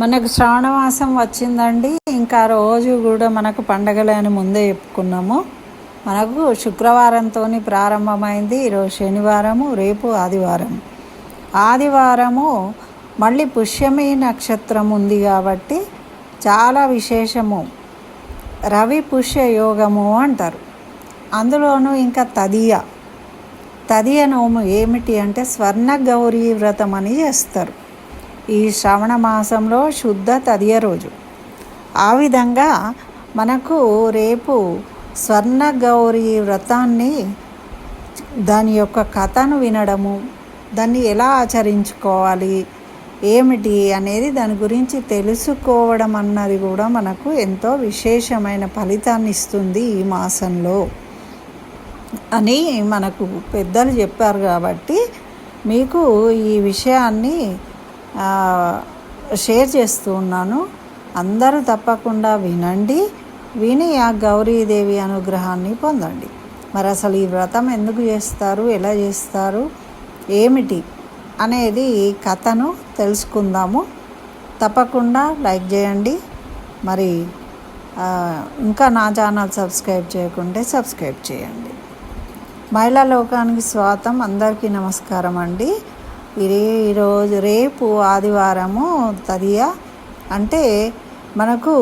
మనకు శ్రావణమాసం వచ్చిందండి. ఇంకా రోజు కూడా మనకు పండగలే అని ముందే చెప్పుకున్నాము. మనకు శుక్రవారంతో ప్రారంభమైంది. ఈరోజు శనివారము రేపు ఆదివారం ఆదివారము మళ్ళీ పుష్యమి నక్షత్రం ఉంది కాబట్టి చాలా విశేషము. రవి పుష్య యోగము అంటారు. అందులోనూ ఇంకా తదియ. తదియ నోము ఏమిటి అంటే స్వర్ణ గౌరీ వ్రతం అని చేస్తారు. ఈ శ్రవణ మాసంలో శుద్ధ తదియ రోజు. ఆ విధంగా మనకు రేపు స్వర్ణ గౌరీ వ్రతాన్ని దాని యొక్క కథను వినడము దాన్ని ఎలా ఆచరించుకోవాలి ఏమిటి అనేది దాని గురించి తెలుసుకోవడం అన్నది కూడా మనకు ఎంతో విశేషమైన ఫలితాన్ని ఇస్తుంది ఈ మాసంలో అని మనకు పెద్దలు చెప్పారు కాబట్టి మీకు ఈ విషయాన్ని షేర్ చేస్తూ ఉన్నాను. అందరూ తప్పకుండా వినండి. విని ఆ గౌరీదేవి అనుగ్రహాన్ని పొందండి. మరి అసలు ఈ వ్రతం ఎందుకు చేస్తారు? ఎలా చేస్తారు? ఏమిటి అనేది ఈ కథను తెలుసుకుందాము. తప్పకుండా లైక్ చేయండి. మరి ఇంకా నా ఛానల్ సబ్స్క్రైబ్ చేయకుంటే సబ్స్క్రైబ్ చేయండి. మహిళా లోకానికి స్వాతం అందరికీ నమస్కారం అండి. ఈరోజు రేపు ఆదివారము తదియ. అంటే మనకు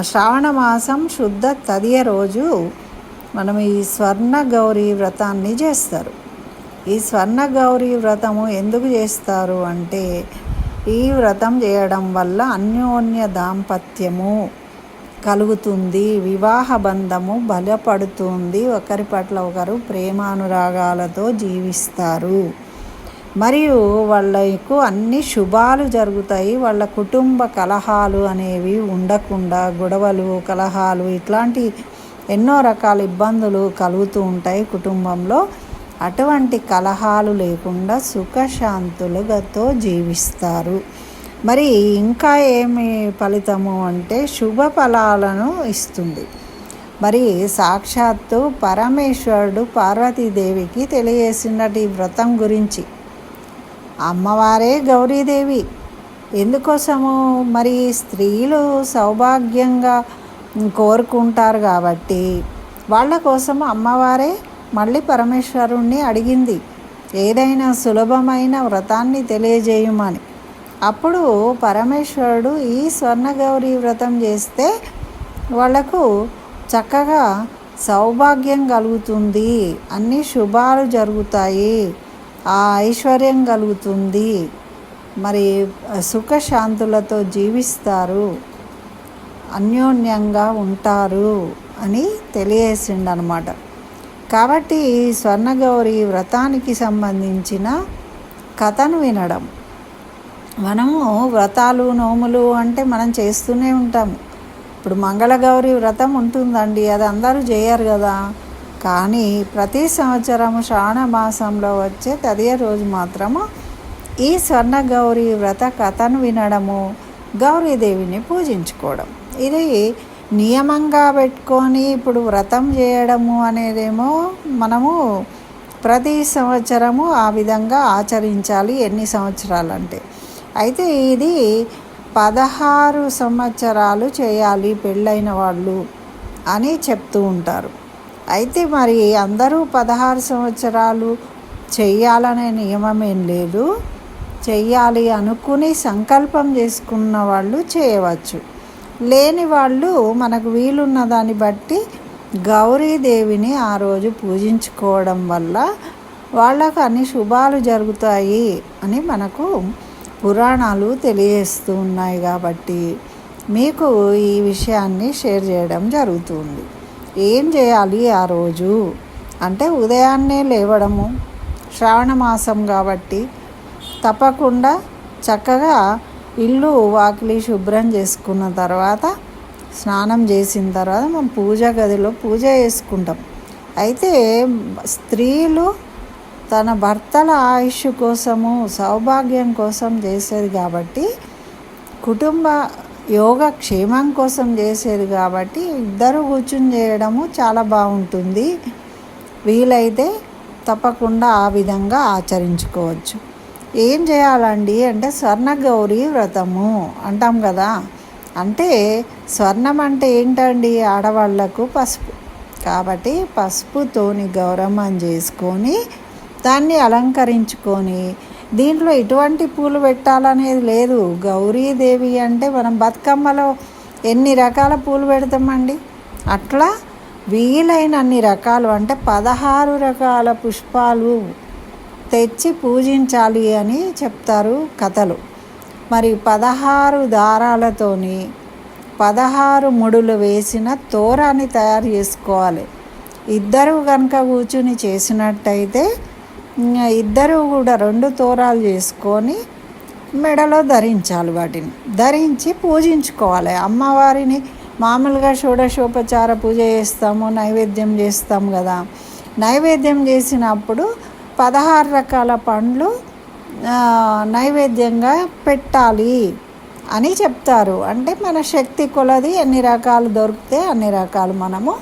శ్రావణ మాసం శుద్ధ తదియ రోజు మనం ఈ స్వర్ణ గౌరీ వ్రతాన్ని చేస్తారు. ఈ స్వర్ణ గౌరీ వ్రతము ఎందుకు చేస్తారు అంటే ఈ వ్రతం చేయడం వల్ల అన్యోన్య దాంపత్యము కలుగుతుంది వివాహ బంధము బలపడుతుంది ఒకరి పట్ల ఒకరు ప్రేమానురాగాలతో జీవిస్తారు. మరియు వాళ్ళకు అన్ని శుభాలు జరుగుతాయి. వాళ్ళ కుటుంబ కలహాలు అనేవి ఉండకుండా గొడవలు కలహాలు ఇట్లాంటి ఎన్నో రకాల ఇబ్బందులు కలుగుతూ ఉంటాయి కుటుంబంలో. అటువంటి కలహాలు లేకుండా సుఖశాంతులతో జీవిస్తారు. మరి ఇంకా ఏమి ఫలితము అంటే శుభ ఫలాలను ఇస్తుంది. మరి సాక్షాత్తు పరమేశ్వరుడు పార్వతీదేవికి తెలియజేసినటి వ్రతం గురించి అమ్మవారే గౌరీదేవి. ఎందుకోసము? మరి స్త్రీలు సౌభాగ్యంగా కోరుకుంటారు కాబట్టి వాళ్ళ కోసం అమ్మవారే మళ్ళీ పరమేశ్వరుణ్ణి అడిగింది. ఏదైనా సులభమైన వ్రతాన్ని తెలియజేయమని. అప్పుడు పరమేశ్వరుడు ఈ స్వర్ణగౌరి వ్రతం చేస్తే వాళ్ళకు చక్కగా సౌభాగ్యం కలుగుతుంది. అన్ని శుభాలు జరుగుతాయి. ఆ ఐశ్వర్యం కలుగుతుంది. మరి సుఖశాంతులతో జీవిస్తారు. అన్యోన్యంగా ఉంటారు అని తెలియజేసిండనమాట. కాబట్టి స్వర్ణగౌరి వ్రతానికి సంబంధించిన కథను వినడం. మనము వ్రతాలు నోములు అంటే మనం చేస్తూనే ఉంటాము. ఇప్పుడు మంగళగౌరి వ్రతం ఉంటుందండి. అది అందరూ చేయరు కదా. కానీ ప్రతి సంవత్సరము శ్రావణ మాసంలో వచ్చే తదియ రోజు మాత్రము ఈ స్వర్ణ గౌరీ వ్రత కథను వినడము గౌరీదేవిని పూజించుకోవడం. ఇది నియమంగా పెట్టుకొని ఇప్పుడు వ్రతం చేయడము అనేదేమో మనము ప్రతి సంవత్సరము ఆ విధంగా ఆచరించాలి ఎన్ని సంవత్సరాలు అంటే అయితే ఇది పదహారు సంవత్సరాలు చేయాలి పెళ్ళైన వాళ్ళు అని చెప్తూ ఉంటారు. అయితే మరి అందరూ పదహారు సంవత్సరాలు చెయ్యాలనే నియమం ఏం లేదు. చెయ్యాలి అనుకుని సంకల్పం చేసుకున్న వాళ్ళు చేయవచ్చు. లేని వాళ్ళు మనకు వీలున్న దాన్ని బట్టి గౌరీదేవిని ఆ రోజు పూజించుకోవడం వల్ల వాళ్ళకు అన్ని శుభాలు జరుగుతాయి అని మనకు పురాణాలు తెలియజేస్తూ ఉన్నాయి కాబట్టి మీకు ఈ విషయాన్ని షేర్ చేయడం జరుగుతుంది. ఏం చేయాలి ఆ రోజు? అంటే ఉదయాన్నే లేవడము శ్రావణ మాసం కాబట్టి తప్పకుండా చక్కగా ఇల్లు వాకిలి శుభ్రం చేసుకున్న తర్వాత స్నానం చేసిన తర్వాత మనం పూజ గదిలో పూజ చేసుకుంటాం. అయితే స్త్రీలు తన భర్తల ఆయుష్ కోసము సౌభాగ్యం కోసం చేసేది కాబట్టి కుటుంబ యోగ క్షేమం కోసం చేసేది కాబట్టి ఇద్దరు కూర్చుని చేయడము చాలా బాగుంటుంది. వీలైతే తప్పకుండా ఆ విధంగా ఆచరించుకోవచ్చు. ఏం చేయాలండి అంటే స్వర్ణ గౌరీ వ్రతము అంటాం కదా. అంటే స్వర్ణం అంటే ఏంటండి? ఆడవాళ్ళకు పసుపు. కాబట్టి పసుపుతోని గౌరమ్మని చేసుకొని దాన్ని అలంకరించుకొని దీంట్లో ఎటువంటి పూలు పెట్టాలనేది లేదు. గౌరీదేవి అంటే మనం బతుకమ్మలో ఎన్ని రకాల పూలు పెడతామండి? అట్లా వీలైన అన్ని రకాలు అంటే పదహారు రకాల పుష్పాలు తెచ్చి పూజించాలి అని చెప్తారు కథలు. మరి పదహారు దారాలతోని పదహారు ముడులు వేసిన తోరాన్ని తయారు చేసుకోవాలి. ఇద్దరు కనుక కూర్చుని చేసినట్టయితే ఇద్దరు కూడా రెండు తోరాలు చేసుకొని మెడలో ధరించాలి వాటిని. ధరించి పూజించుకోవాలి. అమ్మవారిని మామూలుగా షోడశోపచార పూజ చేస్తాము నైవేద్యం చేస్తాం కదా. నైవేద్యం చేసినప్పుడు పదహారు రకాల పండ్లు నైవేద్యంగా పెట్టాలి అని చెప్తారు. అంటే మన శక్తి కొలది ఎన్ని రకాలు దొరికితే అన్ని రకాలు మనము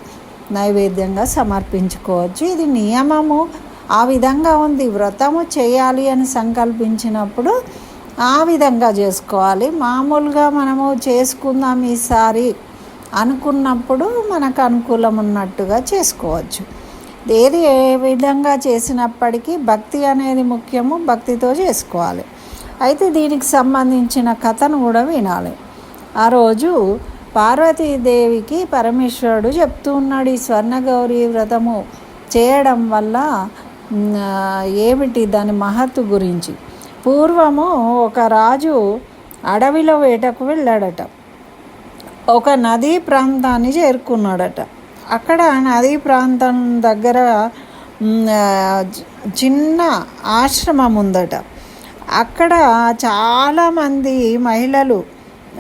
నైవేద్యంగా సమర్పించుకోవచ్చు. ఇది నియమము. ఆ విధంగా ఉంది. వ్రతము చేయాలి అని సంకల్పించినప్పుడు ఆ విధంగా చేసుకోవాలి. మామూలుగా మనము చేసుకుందాం ఈసారి అనుకున్నప్పుడు మనకు అనుకూలం ఉన్నట్టుగా చేసుకోవచ్చు. ఏది ఏ విధంగా చేసినప్పటికీ భక్తి అనేది ముఖ్యము. భక్తితో చేసుకోవాలి. అయితే దీనికి సంబంధించిన కథను కూడా వినాలి. ఆ రోజు పార్వతీదేవికి పరమేశ్వరుడు చెప్తూ ఉన్నాడు ఈ స్వర్ణగౌరి వ్రతము చేయడం వల్ల ఏమిటి దాని మహత్తు గురించి? పూర్వము ఒక రాజు అడవిలో వేటకు వెళ్ళాడట. ఒక నదీ ప్రాంతాన్ని చేరుకున్నాడట. అక్కడ నదీ ప్రాంతం దగ్గర చిన్న ఆశ్రమం ఉందట. అక్కడ చాలామంది మహిళలు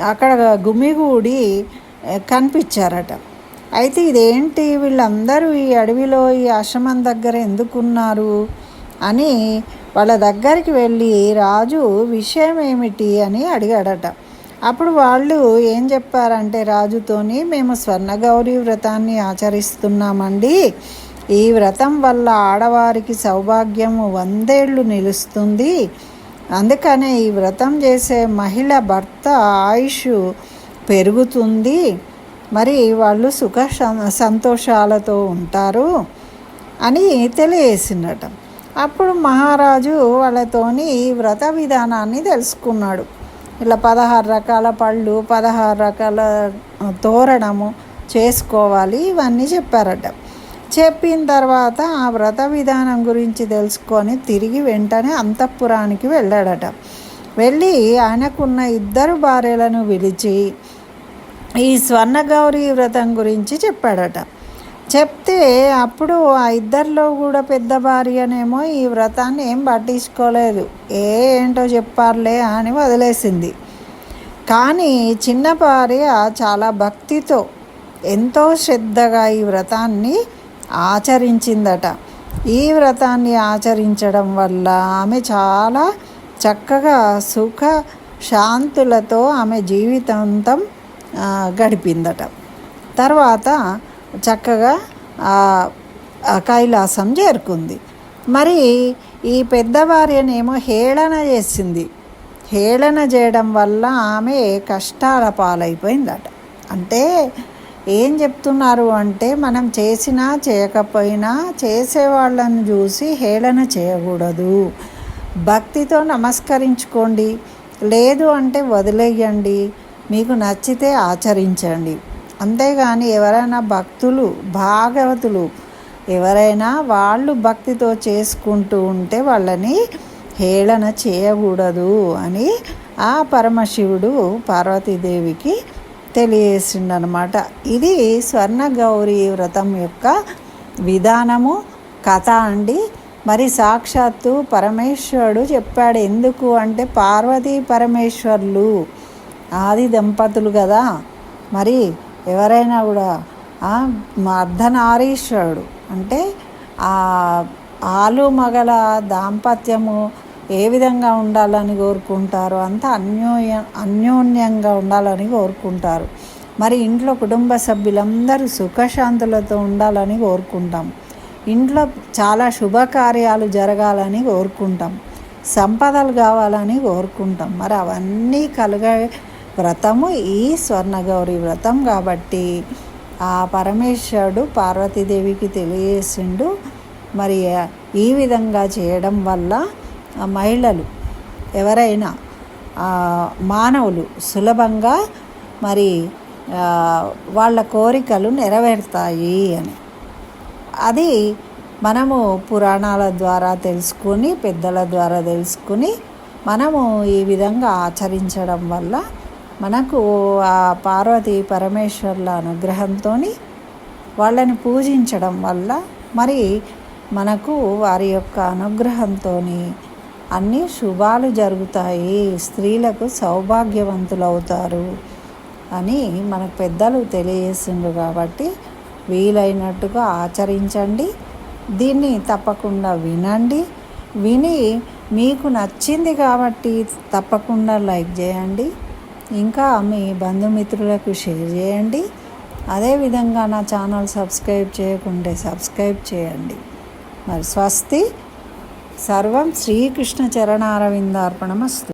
అక్కడ గుమిగూడి కనిపించారట. అయితే ఇదేంటి వీళ్ళందరూ ఈ అడవిలో ఈ ఆశ్రమం దగ్గర ఎందుకున్నారు? అని వాళ్ళ దగ్గరికి వెళ్ళి రాజు విషయం ఏమిటి? అని అడిగాడట. అప్పుడు వాళ్ళు ఏం చెప్పారంటే రాజుతోని మేము స్వర్ణగౌరీ వ్రతాన్ని ఆచరిస్తున్నామండి. ఈ వ్రతం వల్ల ఆడవారికి సౌభాగ్యము వందేళ్ళు నిలుస్తుంది. అందుకనే ఈ వ్రతం చేసే మహిళ భర్త ఆయుష్ పెరుగుతుంది. మరి వాళ్ళు సుఖ సంతోషాలతో ఉంటారు అని తెలియజేసిందట. అప్పుడు మహారాజు వాళ్ళతోని ఈ వ్రత విధానాన్ని తెలుసుకున్నాడు. ఇలా పదహారు రకాల పళ్ళు పదహారు రకాల తోరణము చేసుకోవాలి ఇవన్నీ చెప్పారట. చెప్పిన తర్వాత ఆ వ్రత విధానం గురించి తెలుసుకొని తిరిగి వెంటనే అంతఃపురానికి వెళ్ళాడట. వెళ్ళి ఆయనకున్న ఇద్దరు భార్యలను పిలిచి ఈ స్వర్ణగౌరీ వ్రతం గురించి చెప్పాడట. చెప్తే అప్పుడు ఆ ఇద్దరిలో కూడా పెద్ద భార్యనేమో ఈ వ్రతాన్ని ఏం పట్టించుకోలేదు. ఏ ఏంటో చెప్పారులే అని వదిలేసింది. కానీ చిన్న భార్య చాలా భక్తితో ఎంతో శ్రద్ధగా ఈ వ్రతాన్ని ఆచరించిందట. ఈ వ్రతాన్ని ఆచరించడం వల్ల ఆమె చాలా చక్కగా సుఖ శాంతులతో ఆమె జీవితాంతం గడిపిందట. తర్వాత చక్కగా కైలాసం చేరుకుంది. మరి ఈ పెద్దవార్యనేమో హేళన చేసింది. హేళన చేయడం వల్ల ఆమె కష్టాల పాలైపోయిందట. అంటే ఏం చెప్తున్నారు అంటే మనం చేసినా చేయకపోయినా చేసేవాళ్ళని చూసి హేళన చేయకూడదు. భక్తితో నమస్కరించుకోండి. లేదు అంటే వదిలేయండి. మీకు నచ్చితే ఆచరించండి. అంతేగాని ఎవరైనా భక్తులు భాగవతులు ఎవరైనా వాళ్ళు భక్తితో చేసుకుంటూ ఉంటే వాళ్ళని హేళన చేయకూడదు అని ఆ పరమశివుడు పార్వతీదేవికి తెలియజేసిండనమాట. ఇది స్వర్ణ గౌరీ వ్రతం యొక్క విధానము కథ అండి. మరి సాక్షాత్తు పరమేశ్వరుడు చెప్పాడు ఎందుకు అంటే పార్వతీ పరమేశ్వర్లు ఆది దంపతులు కదా. మరి ఎవరైనా కూడా అర్ధనారీశ్వరుడు. అంటే ఆ ఆలు మగల దాంపత్యము ఏ విధంగా ఉండాలని కోరుకుంటారు అంత అన్యోన్య అన్యోన్యంగా ఉండాలని కోరుకుంటారు. మరి ఇంట్లో కుటుంబ సభ్యులందరూ సుఖశాంతులతో ఉండాలని కోరుకుంటాం. ఇంట్లో చాలా శుభకార్యాలు జరగాలని కోరుకుంటాం. సంపదలు కావాలని కోరుకుంటాం. మరి అవన్నీ కలుగ వ్రతము ఈ స్వర్ణగౌరి వ్రతం కాబట్టి ఆ పరమేశ్వరుడు పార్వతీదేవికి తెలియజేసిండు. మరి ఈ విధంగా చేయడం వల్ల మహిళలు ఎవరైనా మానవులు సులభంగా మరి వాళ్ళ కోరికలు నెరవేరుతాయి అని. అది మనము పురాణాల ద్వారా తెలుసుకొని పెద్దల ద్వారా తెలుసుకుని మనము ఈ విధంగా ఆచరించడం వల్ల మనకు ఆ పార్వతి పరమేశ్వర్ల అనుగ్రహంతో వాళ్ళని పూజించడం వల్ల మరి మనకు వారి యొక్క అనుగ్రహంతో అన్ని శుభాలు జరుగుతాయి. స్త్రీలకు సౌభాగ్యవంతులవుతారు అని మన పెద్దలు తెలియజేసిండ్రు కాబట్టి వీలైనట్టుగా ఆచరించండి. దీన్ని తప్పకుండా వినండి. విని మీకు నచ్చింది కాబట్టి తప్పకుండా లైక్ చేయండి. ఇంకా మీ బంధుమిత్రులకు షేర్ చేయండి. అదేవిధంగా నా ఛానల్ సబ్స్క్రైబ్ చేయకుంటే సబ్స్క్రైబ్ చేయండి. మరి స్వస్తి. సర్వం శ్రీకృష్ణ చరణారవిందార్పణమస్తు.